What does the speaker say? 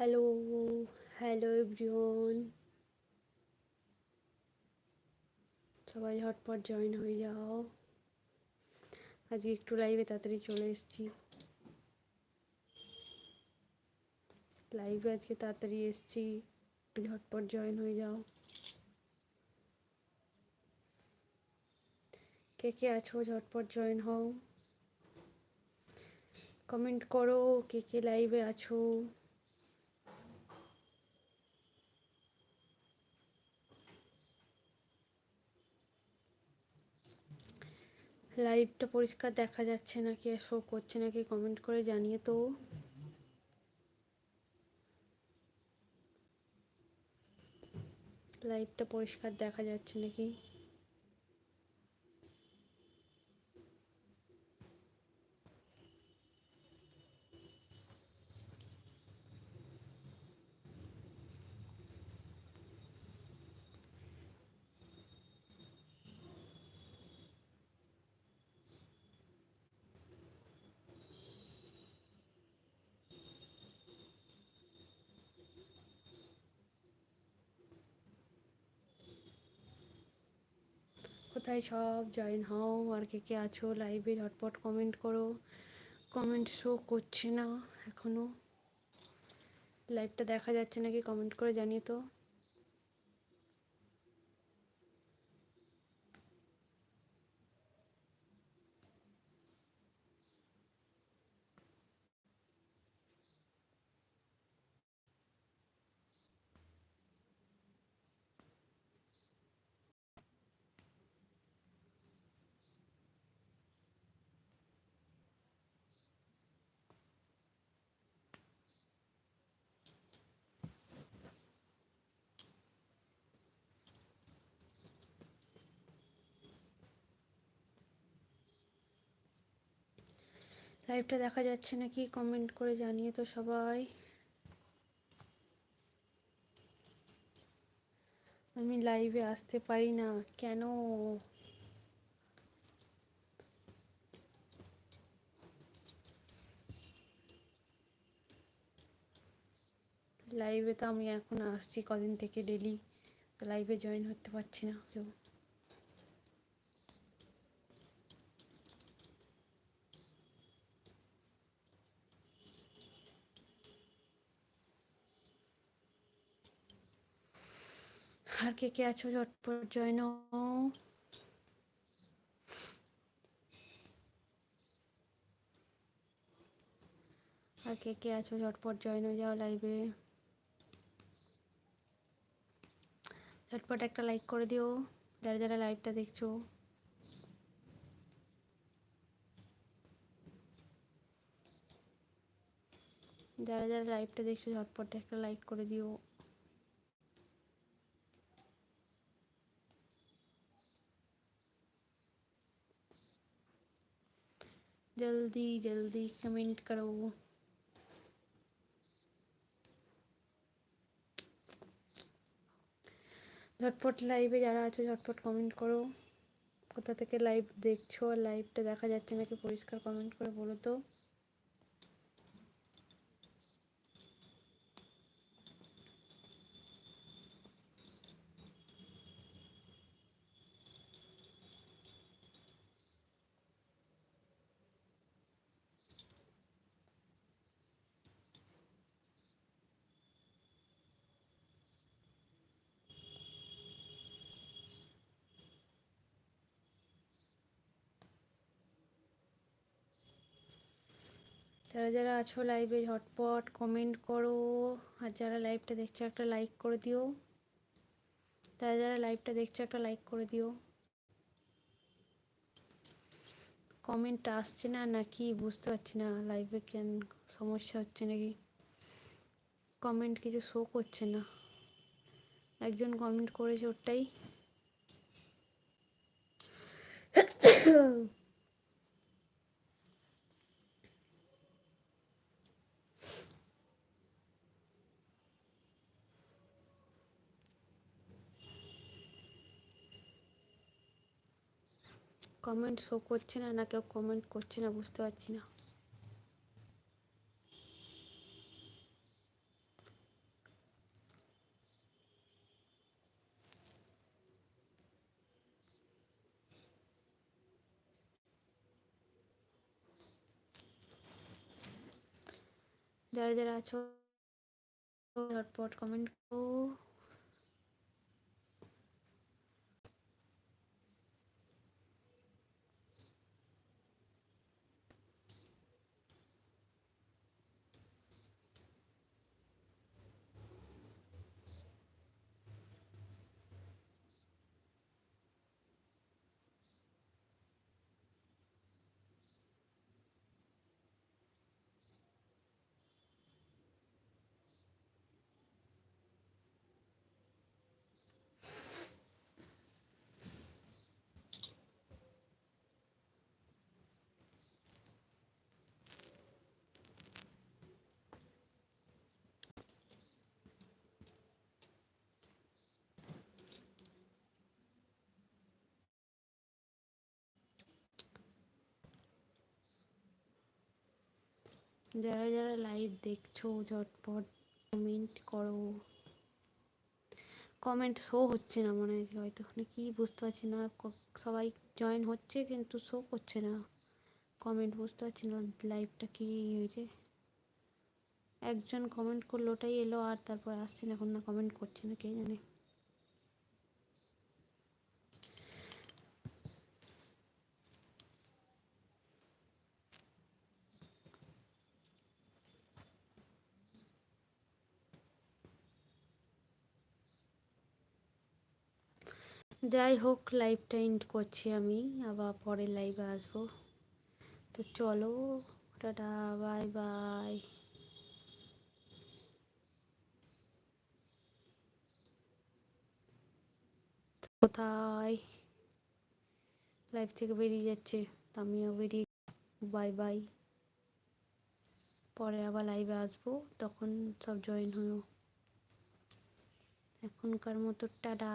Hello hello everyone সবাই ঝটপট join হয়ে যাও। আজকে একটু লাইভে তাড়াতাড়ি চলে এসেছি। লাইভে আজকে তাড়াতাড়ি এসেছি। একটু ঝটপট জয়েন হয়ে যাও। কে কে আছো? ঝটপট জয়েন হও। কমেন্ট করো কে কে লাইভে আছো। লাইভটা পরিষ্কার দেখা যাচ্ছে নাকি আর শো করছে নাকি কমেন্ট করে জানিয়ে তো। লাইভটা পরিষ্কার দেখা যাচ্ছে নাকি? কোথায় সব? জয়েন হও, আর কে কে আছো লাইভে ঝটপট কমেন্ট করো। কমেন্ট শো করছে না এখনও লাইভটা দেখা যাচ্ছে নাকি? কমেন্ট করে জানিয়ে তো। লাইভটা দেখা যাচ্ছে নাকি কমেন্ট করে জানিয়ে তো সবাই। আমি লাইভে আসতে পারি না। কেন? লাইভে তো আমি এখন আসছি। কদিন থেকে ডেলি লাইভে জয়েন হতে পারছি না। কেউ আর কে কে আছো ঝটপট জয়েন আর কে কে আছো ঝটপট জয়েন হয়ে যাও লাইভে ঝটপট একটা লাইক করে দিও যারা যারা লাইভটা দেখছ যারা যারা লাইভটা দেখছ ঝটপট একটা লাইক করে দিও जल्दी जल्दी कमेंट करो ঝটপট লাইভে যারা আছো ঝটপট কমেন্ট করো কোথা থেকে লাইভ দেখছো আর লাইভটা দেখা যাচ্ছে নাকি পরিষ্কার কমেন্ট করে বলো তো যারা যারা আছো লাইভে ঝটপট কমেন্ট করো, আর যারা লাইভটা দেখছ একটা লাইক করে দিও। যারা যারা লাইভটা দেখছ একটা লাইক করে দিও। কমেন্ট আসছে না নাকি বুঝতে পারছি না লাইভে কেন সমস্যা হচ্ছে নাকি? কমেন্ট কিছু শো করছে না। একজন কমেন্ট করেছে ওটাই কমেন্ট শো করছে না না কেউ কমেন্ট করছে না, বুঝতে পারছি না। যারা যারা আছো কমেন্ট করো। যারা যারা লাইভ দেখছ, ঝটপট কমেন্ট করো। কমেন্ট শো হচ্ছে না মনে হয়, হয়তো মানে কি বুঝতে পারছি না। সবাই জয়েন হচ্ছে কিন্তু শো করছে না। কমেন্ট বুঝতে পারছি না লাইভটা কি হয়েছে। একজন কমেন্ট করল, ওটাই এলো আর তারপর আসছে না, এখন না কমেন্ট করছে না, কে জানে। যাই হোক লাইভটা এন্ড করছি আমি। আবার পরে লাইভে আসব। তো চলো, টাটা বাই বাই কোথায় লাইভ থেকে বেরিয়ে যাচ্ছে। আমিও বেরিয়ে বাই বাই পরে আবার লাইভে আসব। তখন সব জয়েন হয়েও এখনকার মতো টাটা।